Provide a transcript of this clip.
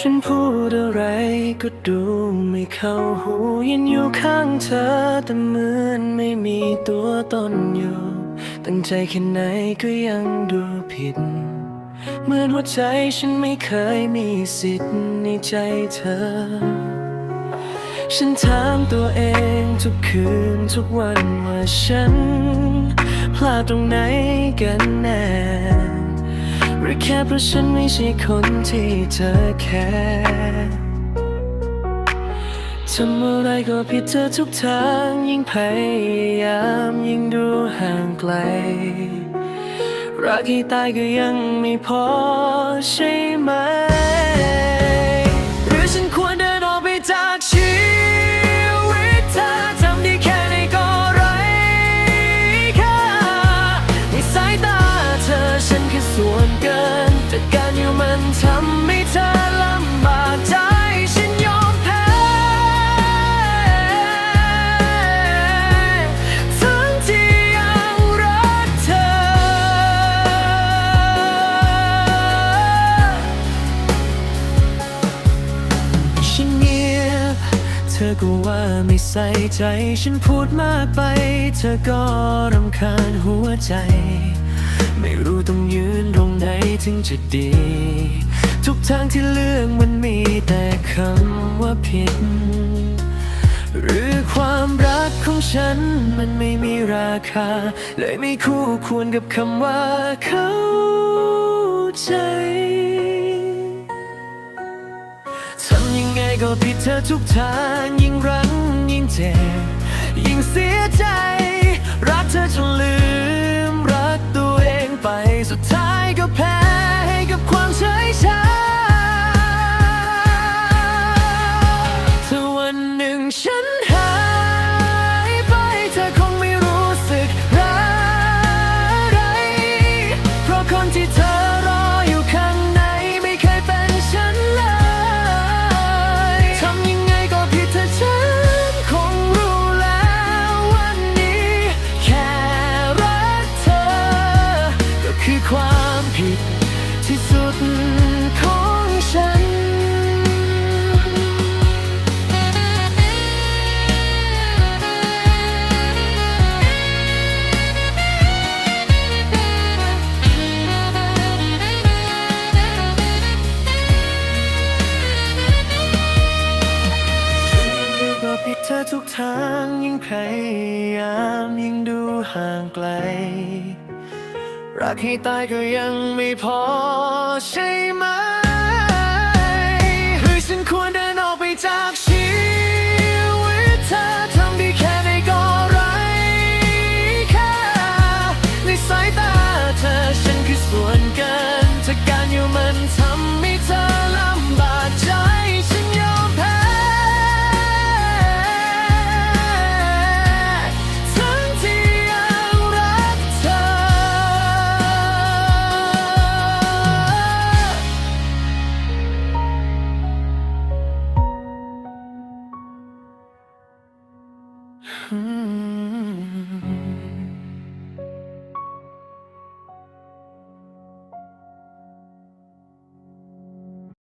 ฉันพูดอะไรก็ดูไม่เข้าหูยันอยู่ข้างเธอแต่เหมือนไม่มีตัวตนอยู่ ตั้งใจแค่ไหนก็ยังดูผิด เหมือนหัวใจฉันไม่เคยมีสิทธิ์ในใจเธอ ฉันถามตัวเองทุกคืนทุกวันว่าฉัน พลาดตรงไหนกันแน่ รือแค่เพราะฉันไม่ใช่คนที่เธอแค่ทำอะไรก็ผิดเธอทุกทางยิ่งพยายามยิ่งดูห่างไกล รักให้ตายก็ยังไม่พอใช่ไหม ธอก็ว่าไม่ใส่ใจ ฉันพูดมากไป เธอก็รำคาญหัวใจ ไม่รู้ต้องยืนตรงไหนถึงจะดี ทุกทางที่เลือกมันมีแต่คำว่าผิด หรือความรักของฉันมันไม่มีราคา เลยไม่คู่ควรกับคำว่าเข้าใจ ก็ผิดเธอทุกทางยิ่งรั้งยิ่งเจ็บยิ่งเสียใจ อทุกทางยิ่งพยายามยิ่งดูห่างไกล รักให้ตายก็ยังไม่พอใช่ไหม